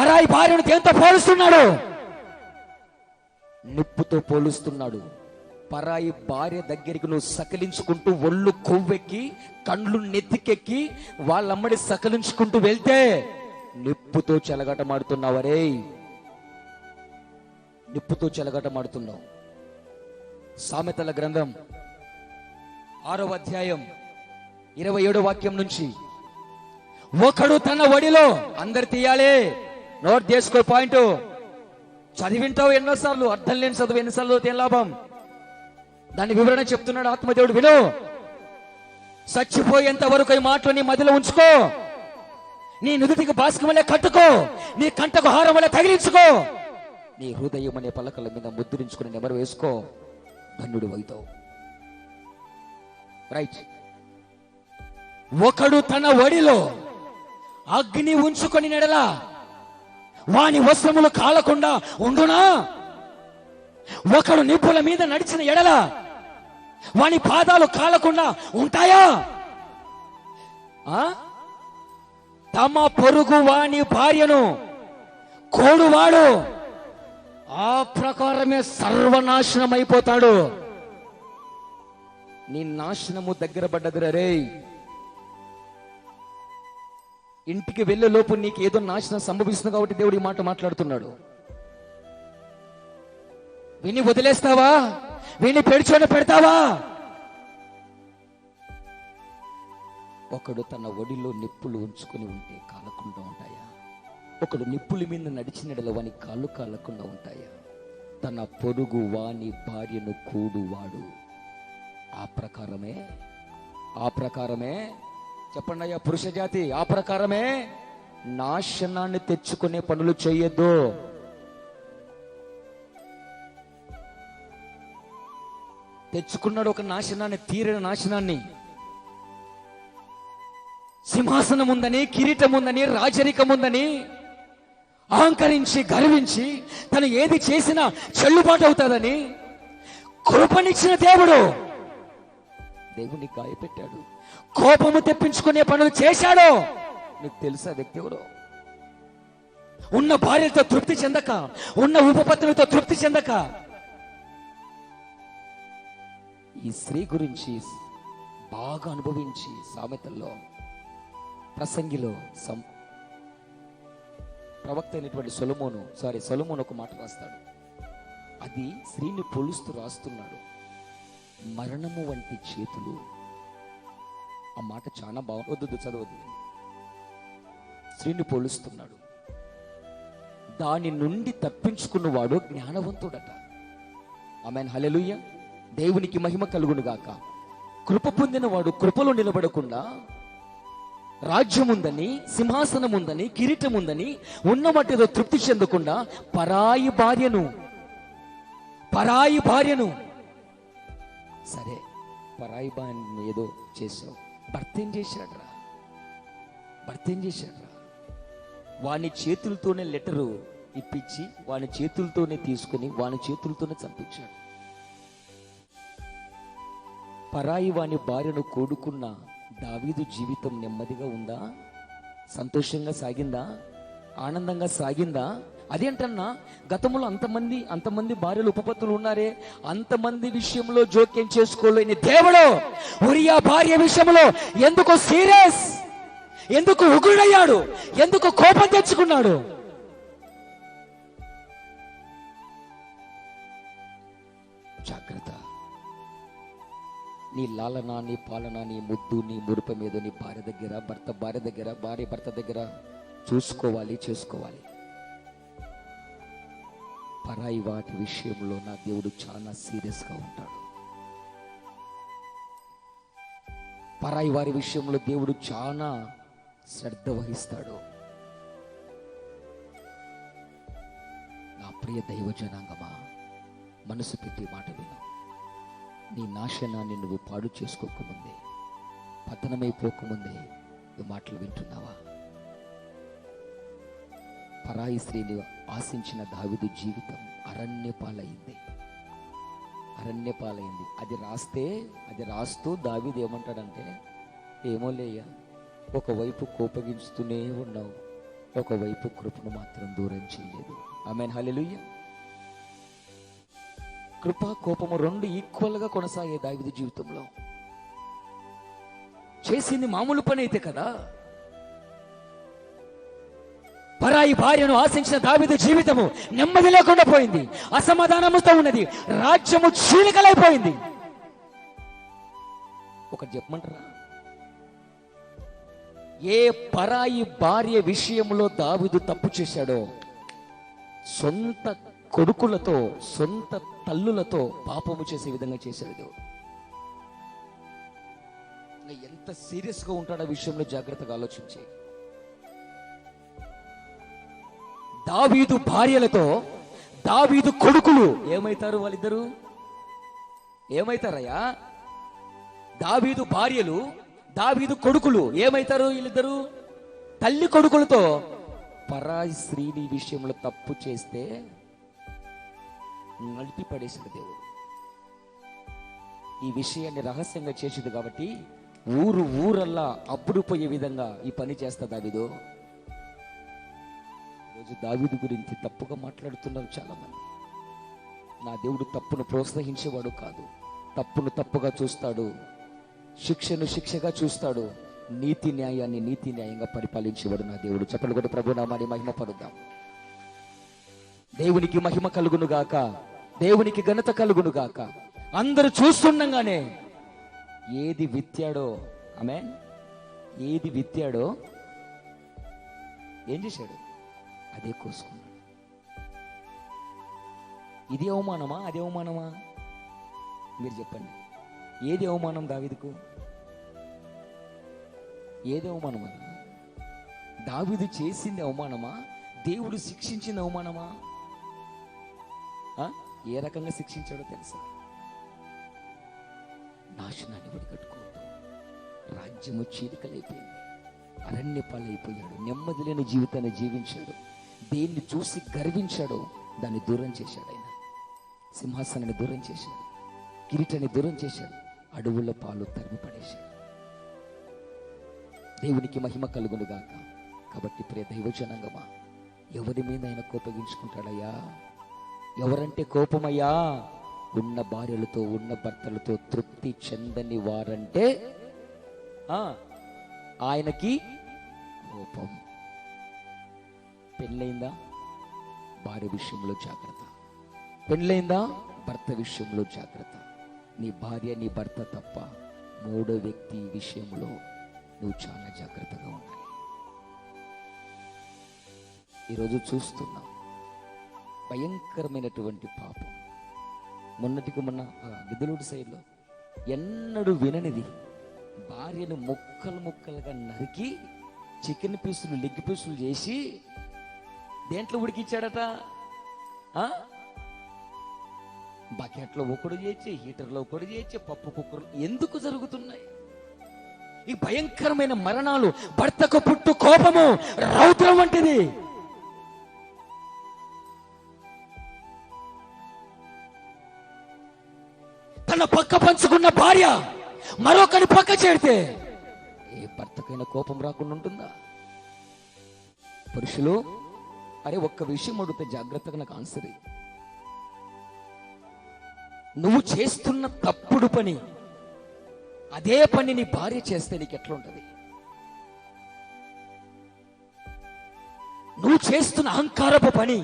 పరాయి భార్యను దేంతో పోలుస్తున్నాడు? నిప్పుతో పోలుస్తున్నాడు. పరాయి భార్య దగ్గరికి నువ్వు సకలించుకుంటూ ఒళ్ళు కొవ్వెక్కి కండ్లు నెత్తికెక్కి వాళ్ళమ్మడి సకలించుకుంటూ వెళ్తే నిప్పుతో చెలగటమాడుతున్నావరే నిప్పుతో చెలగటమాడుతున్నావు సామెతల గ్రంథం ఆరో అధ్యాయం ఇరవై ఏడో వాక్యం నుంచి ఒకడు తన వడిలో అందరు తీయాలి నోట్ చేసుకో పాయింట్. చదివింటావు ఎన్నోసార్లు అర్థం లేని చదువు ఎన్నిసార్లు ఏం లాభం? దాని వివరణ చెప్తున్నాడు ఆత్మదేవుడు విను. చచ్చిపోయేంత వరకు ఈ మాటలు నీ మదిలో ఉంచుకో. నీ నుదుటికి బాస్కం వల్ల కట్టుకో. నీ కంటకు హారం వల్ల తగిలించుకో. నీ హృదయం అనే పలకల మీద ముద్రించుకుని నెమరు వేసుకో. ధన్యుడు అవుతావు. రైట్. ఒకడు తన ఒడిలో అగ్ని ఉంచుకొని నెడలా. వాని వస్త్రములు కాలకుండా ఉండునా? ఒకడు నిప్పుల మీద నడిచిన ఎడల వాని పాదాలు కాలకుండా ఉంటాయా? ఆ? తమ పొరుగు వాని భార్యను కోడువాడు. ఆ ప్రకారమే సర్వనాశనం అయిపోతాడు నీ నాశనము దగ్గర పడ్డదిరా రే ఇంటికి వెళ్ళే లోపు నీకు ఏదో నాశనం సంభవిస్తుంది కాబట్టి దేవుడు ఈ మాట మాట్లాడుతున్నాడు. విని వదిలేస్తావా? విని పెడిచోన పెడతావా? ఒకడు తన ఒడిలో నిప్పులు ఉంచుకొని ఉంటే కాలకుండా ఉంటాయా? ఒకడు నిప్పుల మీద నడిచినడలో వాని కాళ్ళు కాలకుండా ఉంటాయా? తన పొరుగు వాని భార్యను కూడువాడు. ఆ ప్రకారమే? ఆ ప్రకారమే? చెప్పండి అయ్యా పురుష జాతి ఆ ప్రకారమే నాశనాన్ని తెచ్చుకునే పనులు చేయొద్దు. తెచ్చుకున్నాడు ఒక నాశనాన్ని తీరిన నాశనాన్ని. సింహాసనం ఉందని కిరీటం ఉందని రాజరికం ఉందని అహంకరించి గర్వించి తను ఏది చేసినా చెల్లుబాటు అవుతాదని కృపనిచ్చిన దేవుడు దేవుని గాయపెట్టాడు. కోపము తెప్పించుకునే పనులు చేశాడో? నీకు తెలుసా వ్యక్తి ఎవరు ఉన్న భార్యతో తృప్తి చెందక ఉన్న ఉపపత్నులతో తృప్తి చెందక ఈ స్త్రీ గురించి బాగా అనుభవించి సామెతల్లో ప్రసంగిలో సం ప్రవక్త అయినటువంటి సొలమోను సారీ సొలమోను ఒక మాట రాస్తాడు. అది స్త్రీని పొలుస్తూ రాస్తున్నాడు. మరణము వంటి చేతులు ఆ మాట చాలా బాగుంది. చదవద్దు. స్త్రీని పోలుస్తున్నాడు. దాని నుండి తప్పించుకున్నవాడు జ్ఞానవంతుడట. ఆమె హలెలుయ్య దేవునికి మహిమ కలుగునుగాక కృప పొందినవాడు కృపలో నిలబడకుండా రాజ్యం ఉందని సింహాసనం ఉందని కిరీటం ఉందని ఉన్న వాటితో తృప్తి చెందకుండా పరాయి భార్యను పరాయి భార్యను. సరే పరాయి భార్యను ఏదో చేసావు భర్త ఏం చేశాడ్రా? భర్త ఏం చేశాడ్రా? వాని చేతులతోనే లెటరు ఇప్పించి వాని చేతులతోనే తీసుకుని వాని చేతులతోనే చంపించాడు. పరాయి వాని భార్యను కోడుకున్న దావీదు జీవితం నెమ్మదిగా ఉందా? సంతోషంగా సాగిందా? ఆనందంగా సాగిందా? అదేంటన్నా గతంలో అంతమంది అంతమంది భార్యలు ఉపపత్తులు ఉన్నారే అంతమంది విషయంలో జోక్యం చేసుకోలేని దేవుడు ఉరియా భార్య విషయంలో ఎందుకు సీరియస్? ఎందుకు ఉగుడయ్యాడు ఎందుకు కోపం తెచ్చుకున్నాడు? జాగ్రత్త. నీ లాలన నీ పాలన నీ ముద్దు నీ మురుప మీద నీ భార్య దగ్గర భర్త భార్య దగ్గర భార్య భర్త దగ్గర చూసుకోవాలి చేసుకోవాలి. పరాయి వాటి విషయంలో నా దేవుడు చాలా సీరియస్గా ఉంటాడు. పరాయి వారి విషయంలో దేవుడు చాలా శ్రద్ధ వహిస్తాడు. నా ప్రియ దైవ జనాంగమా మనసు పెట్టి మాట విను. నీ నాశనాన్ని నువ్వు పాడు చేసుకోకముందే పతనమైపోకముందే ఈ మాటలు వింటున్నావా? పరాయి స్త్రీని ఆశించిన దావిదు జీవితం అరణ్యపాలైంది. అరణ్యపాలైంది. అది రాస్తే అది రాస్తూ దావిదు ఏమంటాడంటే ఏమో లేయ్యా ఒకవైపు కోపగించుతూనే ఉన్నావు ఒకవైపు కృపను మాత్రం దూరం చేయలేదు ఆమెన్. హల్లెలూయా. కృప కోపము రెండు ఈక్వల్గా కొనసాగే దావిదు జీవితంలో. చేసింది మామూలు పని అయితే కదా పరాయి భార్యను ఆశించిన దావిదు జీవితము నెమ్మది లేకుండా పోయింది. అసమాధానముతో ఉన్నది. రాజ్యము చీలికలైపోయింది. ఒకటి చెప్పమంటారా? ఏ పరాయి భార్య విషయంలో దావిదు తప్పు చేశాడో సొంత కొడుకులతో సొంత తల్లులతో పాపము చేసే విధంగా చేశాడు దేవుడు. ఎంత సీరియస్గా ఉంటాడో విషయంలో జాగ్రత్తగా ఆలోచించేది దావీదు భార్యలతో దావీదు కొడుకులు ఏమైతారు వాళ్ళిద్దరు? ఏమైతారయ్యా? దావీదు భార్యలు దావీదు కొడుకులు ఏమైతారు వీళ్ళిద్దరు? తల్లి కొడుకులతో పరాయి స్త్రీని విషయంలో తప్పు చేస్తే నలిపి పడేశాడు దేవుడు. ఈ విషయాన్ని రహస్యంగా చేసింది కాబట్టి ఊరు ఊరల్లా అప్పుడు పోయే విధంగా ఈ పని చేస్తా దావిదో. ఈరోజు దావీదు గురించి తప్పుగా మాట్లాడుతున్నారు చాలా మంది నా దేవుడు తప్పును ప్రోత్సహించేవాడు కాదు. తప్పును తప్పుగా చూస్తాడు. శిక్షను శిక్షగా చూస్తాడు. నీతి న్యాయాన్ని నీతి న్యాయంగా పరిపాలించేవాడు నా దేవుడు. చెప్పండి కూడా ప్రభు నామాని మహిమ పడుద్దాం దేవునికి మహిమ కలుగును గాక. దేవునికి ఘనత కలుగును గాక. అందరూ చూస్తుండగానే ఏది విత్తాడో ఆమె ఏది విత్తాడో? ఏం చేశాడు? అదే కోసుకున్నాడు ఇది అవమానమా? అది అవమానమా? మీరు చెప్పండి. ఏది అవమానం దావిదుకు? ఏది అవమానం అది? దావిదు చేసింది అవమానమా? దేవుడు శిక్షించింది అవమానమా? ఆ? ఏ రకంగా శిక్షించాడో తెలుసా? నాశనాన్ని విడికట్టుకోవద్దు రాజ్యము చీలికలైపోయింది. అరణ్య పాలైపోయాడు నెమ్మది లేని జీవితాన్ని జీవించాడు. దేన్ని చూసి గర్వించాడో దాన్ని దూరం చేశాడు ఆయన. సింహాసనాన్ని దూరం చేశాడు. కిరీటాన్ని దూరం చేశాడు. అడవుల పాలు తరిమి పడేశాడు. దేవునికి మహిమ కలుగునుగాక కాబట్టి ప్రియ దైవజనంగమా ఎవరి మీద ఆయన కోపగించుకుంటాడయ్యా ఎవరంటే కోపమయ్యా? ఉన్న భార్యలతో ఉన్న భర్తలతో తృప్తి చెందని వారంటే ఆ, ఆయనకి కోపం. పెళ్ళైందా? భార్య విషయంలో జాగ్రత్త. పెళ్ళైందా? భర్త విషయంలో జాగ్రత్త. నీ భార్య నీ భర్త తప్ప మూడో వ్యక్తి విషయంలో నువ్వు చాలా జాగ్రత్తగా ఉండాలి. ఈరోజు చూస్తున్నాం. భయంకరమైనటువంటి పాపం. మొన్నటికి మొన్న ఆ, సైడ్లో ఎన్నడూ విననిది. భార్యను ముక్కలు ముక్కలుగా నరికి చికెన్ పీసులు లెగ్ పీసులు చేసి దేంట్లో ఉడికిచ్చాడట? బకెట్లో ఒకడు చేయొచ్చు హీటర్లో ఒకడు చేయొచ్చు పప్పు కుక్కర్లు ఎందుకు జరుగుతున్నాయి? ఈ భయంకరమైన మరణాలు భర్తకు పుట్టు కోపము రౌద్రం వంటిది. తన పక్క పంచుకున్న భార్య మరొకరి పక్క చేరితే ఏ భర్తకైనా కోపం రాకుండా ఉంటుందా? పురుషులు అరే ఒక్క విషయం అడిగితే జాగ్రత్తగా నాకు ఆన్సర్ నువ్వు చేస్తున్న తప్పుడు పని అదే పని నీ భార్య చేస్తే నీకు ఎట్లా ఉంటుంది నువ్వు చేస్తున్న అహంకారపు పని